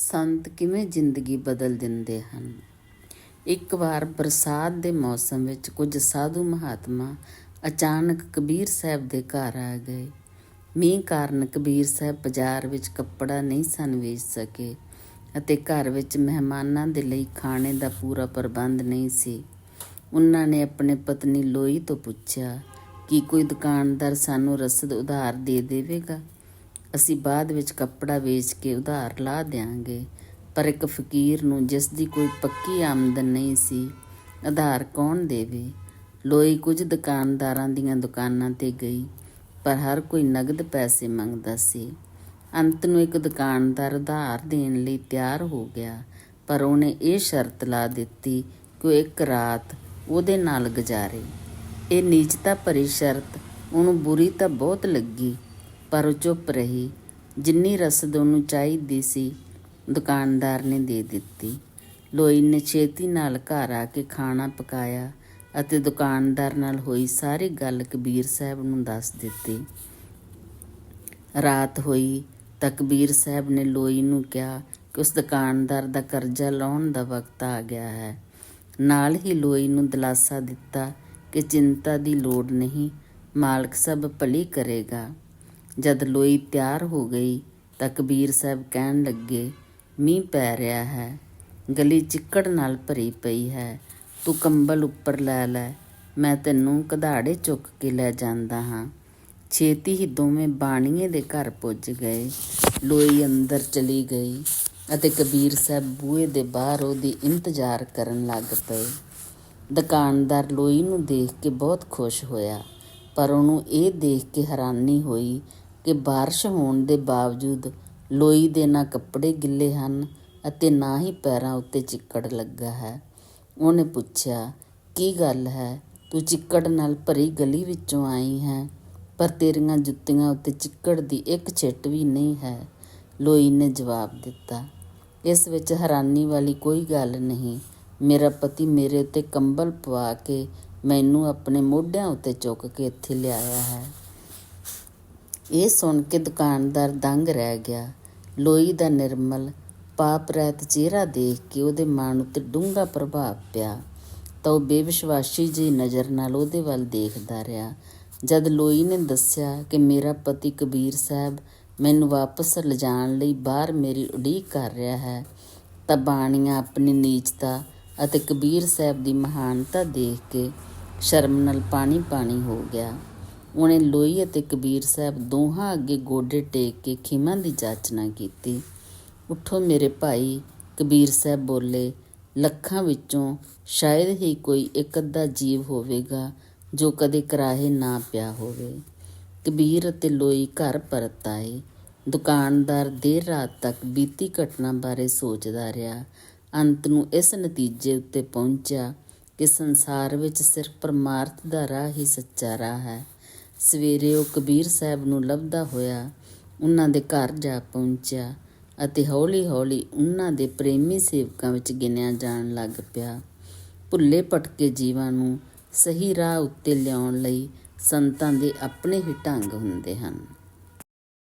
ਸੰਤ ਕਿਵੇਂ ਜ਼ਿੰਦਗੀ ਬਦਲ ਦਿੰਦੇ ਹਨ? ਇੱਕ ਵਾਰ ਬਰਸਾਤ ਦੇ ਮੌਸਮ ਵਿੱਚ ਕੁਝ ਸਾਧੂ ਮਹਾਤਮਾ ਅਚਾਨਕ ਕਬੀਰ ਸਾਹਿਬ ਦੇ ਘਰ ਆ ਗਏ। ਮੀਂਹ ਕਾਰਨ ਕਬੀਰ ਸਾਹਿਬ ਬਾਜ਼ਾਰ ਵਿੱਚ ਕੱਪੜਾ ਨਹੀਂ ਸਨ ਵੇਚ ਸਕੇ ਅਤੇ ਘਰ ਵਿੱਚ ਮਹਿਮਾਨਾਂ ਦੇ ਲਈ ਖਾਣੇ ਦਾ ਪੂਰਾ ਪ੍ਰਬੰਧ ਨਹੀਂ ਸੀ। ਉਹਨਾਂ ਨੇ ਆਪਣੇ ਪਤਨੀ ਲੋਈ ਤੋਂ ਪੁੱਛਿਆ, ਕਿ ਕੋਈ ਦੁਕਾਨਦਾਰ ਸਾਨੂੰ ਰਸਦ ਉਧਾਰ ਦੇ ਦੇਵੇਗਾ? ਅਸੀਂ ਬਾਅਦ ਵਿੱਚ ਕੱਪੜਾ ਵੇਚ ਕੇ ਉਧਾਰ ਲਾ ਦਿਆਂਗੇ। ਪਰ ਇੱਕ ਫਕੀਰ ਨੂੰ ਜਿਸ ਦੀ ਕੋਈ ਪੱਕੀ ਆਮਦਨ ਨਹੀਂ ਸੀ, ਉਧਾਰ ਕੌਣ ਦੇਵੇ? ਲੋਈ ਕੁਝ ਦੁਕਾਨਦਾਰਾਂ ਦੀਆਂ ਦੁਕਾਨਾਂ ਤੇ ਗਈ, ਪਰ ਹਰ ਕੋਈ ਨਗਦ ਪੈਸੇ ਮੰਗਦਾ ਸੀ। ਅੰਤ ਨੂੰ ਇੱਕ ਦੁਕਾਨਦਾਰ ਉਧਾਰ ਦੇਣ ਲਈ ਤਿਆਰ ਹੋ ਗਿਆ, ਪਰ ਉਹਨੇ ਇਹ ਸ਼ਰਤ ਲਾ ਦਿੱਤੀ ਕਿ ਉਹ ਇੱਕ ਰਾਤ ਉਹਦੇ ਨਾਲ ਗੁਜ਼ਾਰੇ। ਇਹ ਨੀਚਤਾ ਭਰੀ ਸ਼ਰਤ, ਉਹਨੂੰ ਬੁਰੀ ਤਾਂ ਬਹੁਤ ਲੱਗੀ ਪਰ ਉਹ ਚੁੱਪ ਰਹੀ। ਜਿੰਨੀ ਰਸਦ ਉਹਨੂੰ ਚਾਹੀਦੀ ਸੀ, ਦੁਕਾਨਦਾਰ ਨੇ ਦੇ ਦਿੱਤੀ। ਲੋਈ ਨੇ ਛੇਤੀ ਨਾਲ ਘਰ ਆ ਕੇ ਖਾਣਾ ਪਕਾਇਆ ਅਤੇ ਦੁਕਾਨਦਾਰ ਨਾਲ ਹੋਈ ਸਾਰੀ ਗੱਲ ਕਬੀਰ ਸਾਹਿਬ ਨੂੰ ਦੱਸ ਦਿੱਤੀ। ਰਾਤ ਹੋਈ ਤਾਂ ਕਬੀਰ ਸਾਹਿਬ ਨੇ ਲੋਈ ਨੂੰ ਕਿਹਾ ਕਿ ਉਸ ਦੁਕਾਨਦਾਰ ਦਾ ਕਰਜ਼ਾ ਲਾਉਣ ਦਾ ਵਕਤ ਆ ਗਿਆ ਹੈ। ਨਾਲ ਹੀ ਲੋਈ ਨੂੰ ਦਿਲਾਸਾ ਦਿੱਤਾ ਕਿ ਚਿੰਤਾ ਦੀ ਲੋੜ ਨਹੀਂ, ਮਾਲਕ ਸਭ ਭਲੀ ਕਰੇਗਾ। ਜਦ ਲੋਈ ਤਿਆਰ ਹੋ ਗਈ ਤਾਂ ਕਬੀਰ ਸਾਹਿਬ ਕਹਿਣ ਲੱਗੇ, ਮੀਂਹ ਪੈ ਰਿਹਾ ਹੈ, ਗਲੀ ਚਿੱਕੜ ਨਾਲ ਭਰੀ ਪਈ ਹੈ, ਤੂੰ ਕੰਬਲ ਉੱਪਰ ਲੈ ਲੈ, ਮੈਂ ਤੈਨੂੰ ਕਧਾੜੇ ਚੁੱਕ ਕੇ ਲੈ ਜਾਂਦਾ ਹਾਂ। ਛੇਤੀ ਹੀ ਦੋਵੇਂ ਬਾਣੀਏ ਦੇ ਘਰ ਪੁੱਜ ਗਏ। ਲੋਈ ਅੰਦਰ ਚਲੀ ਗਈ ਅਤੇ ਕਬੀਰ ਸਾਹਿਬ ਬੂਹੇ ਦੇ ਬਾਹਰ ਉਹਦੀ ਇੰਤਜ਼ਾਰ ਕਰਨ ਲੱਗ ਪਏ। ਦੁਕਾਨਦਾਰ ਲੋਈ ਨੂੰ ਦੇਖ ਕੇ ਬਹੁਤ ਖੁਸ਼ ਹੋਇਆ, ਪਰ ਉਹਨੂੰ ਇਹ ਦੇਖ ਕੇ ਹੈਰਾਨੀ ਹੋਈ ਕਿ ਬਾਰਿਸ਼ ਹੋਣ ਦੇ ਬਾਵਜੂਦ ਲੋਈ ਦੇ ਨਾ ਕੱਪੜੇ ਗਿੱਲੇ ਹਨ ਅਤੇ ਨਾ ਹੀ ਪੈਰਾਂ ਉੱਤੇ ਚਿੱਕੜ ਲੱਗਾ ਹੈ। ਉਹਨੇ ਪੁੱਛਿਆ, ਕੀ ਗੱਲ ਹੈ? ਤੂੰ ਚਿੱਕੜ ਨਾਲ ਭਰੀ ਗਲੀ ਵਿੱਚੋਂ ਆਈ ਹੈ, ਪਰ ਤੇਰੀਆਂ ਜੁੱਤੀਆਂ ਉੱਤੇ ਚਿੱਕੜ ਦੀ ਇੱਕ ਛਿੱਟ ਵੀ ਨਹੀਂ ਹੈ। ਲੋਈ ਨੇ ਜਵਾਬ ਦਿੱਤਾ, ਇਸ ਵਿੱਚ ਹੈਰਾਨੀ ਵਾਲੀ ਕੋਈ ਗੱਲ ਨਹੀਂ। ਮੇਰਾ ਪਤੀ ਮੇਰੇ ਉੱਤੇ ਕੰਬਲ ਪਵਾ ਕੇ ਮੈਨੂੰ ਆਪਣੇ ਮੋਢਿਆਂ ਉੱਤੇ ਚੁੱਕ ਕੇ ਇੱਥੇ ਲਿਆਇਆ ਹੈ। ਇਹ ਸੁਣ ਕੇ ਦੁਕਾਨਦਾਰ ਦੰਗ ਰਹਿ ਗਿਆ। ਲੋਈ ਦਾ ਨਿਰਮਲ ਪਾਪ ਰਹਿਤ ਚਿਹਰਾ ਦੇਖ ਕੇ ਉਹਦੇ ਮਨ ਉੱਤੇ ਡੂੰਘਾ ਪ੍ਰਭਾਵ ਪਿਆ। ਤਾਂ ਉਹ ਬੇਵਿਸ਼ਵਾਸੀ ਜਿਹੀ ਨਜ਼ਰ ਨਾਲ ਉਹਦੇ ਵੱਲ ਦੇਖਦਾ ਰਿਹਾ। ਜਦ ਲੋਈ ਨੇ ਦੱਸਿਆ ਕਿ ਮੇਰਾ ਪਤੀ ਕਬੀਰ ਸਾਹਿਬ ਮੈਨੂੰ ਵਾਪਸ ਲਿਜਾਣ ਲਈ ਬਾਹਰ ਮੇਰੀ ਉਡੀਕ ਕਰ ਰਿਹਾ ਹੈ, ਤਾਂ ਬਾਣੀਆਂ ਆਪਣੀ ਨੀਚਤਾ ਅਤੇ ਕਬੀਰ ਸਾਹਿਬ ਦੀ ਮਹਾਨਤਾ ਦੇਖ ਕੇ ਸ਼ਰਮ ਨਾਲ ਪਾਣੀ ਪਾਣੀ ਹੋ ਗਿਆ। ਉਹਨੇ ਲੋਈ ਅਤੇ ਕਬੀਰ ਸਾਹਿਬ ਦੋਹਾਂ ਅੱਗੇ ਗੋਡੇ ਟੇਕ ਕੇ ਖਿਮਾਂ ਦੀ ਜਾਚਨਾ ਕੀਤੀ। ਉਠੋ ਮੇਰੇ ਭਾਈ, ਕਬੀਰ ਸਾਹਿਬ ਬੋਲੇ। ਲੱਖਾਂ ਵਿੱਚੋਂ ਸ਼ਾਇਦ ਹੀ ਕੋਈ ਇੱਕ ਅੱਧਾ ਜੀਵ ਹੋਵੇਗਾ ਜੋ ਕਦੇ ਕਰਾਹੇ ਨਾ ਪਿਆ ਹੋਵੇ। ਕਬੀਰ ਅਤੇ ਲੋਈ ਘਰ ਪਰਤ ਆਏ। ਦੁਕਾਨਦਾਰ ਦੇਰ ਰਾਤ ਤੱਕ ਬੀਤੀ ਘਟਨਾ ਬਾਰੇ ਸੋਚਦਾ ਰਿਹਾ। ਅੰਤ ਨੂੰ ਇਸ ਨਤੀਜੇ ਉੱਤੇ ਪਹੁੰਚਿਆ ਕਿ ਸੰਸਾਰ ਵਿੱਚ ਸਿਰਫ ਪਰਮਾਰਥ ਦਾ ਰਾਹ ਹੀ ਸੱਚਾ ਰਾਹ ਹੈ। ਸਵੇਰੇ ਉਹ ਕਬੀਰ ਸਾਹਿਬ ਨੂੰ ਲੱਭਦਾ ਹੋਇਆ ਉਹਨਾਂ ਦੇ ਘਰ ਜਾ ਪਹੁੰਚਿਆ ਅਤੇ ਹੌਲੀ-ਹੌਲੀ ਉਹਨਾਂ ਦੇ ਪ੍ਰੇਮੀ ਸੇਵਕਾਂ ਵਿੱਚ ਗਿਣਿਆ ਜਾਣ ਲੱਗ ਪਿਆ। ਭੁੱਲੇ ਭਟਕੇ ਜੀਵਾਂ ਨੂੰ ਸਹੀ ਰਾਹ ਉੱਤੇ ਲਿਆਉਣ ਲਈ ਸੰਤਾਂ ਦੇ ਆਪਣੇ ਹੀ ਢੰਗ ਹੁੰਦੇ ਹਨ।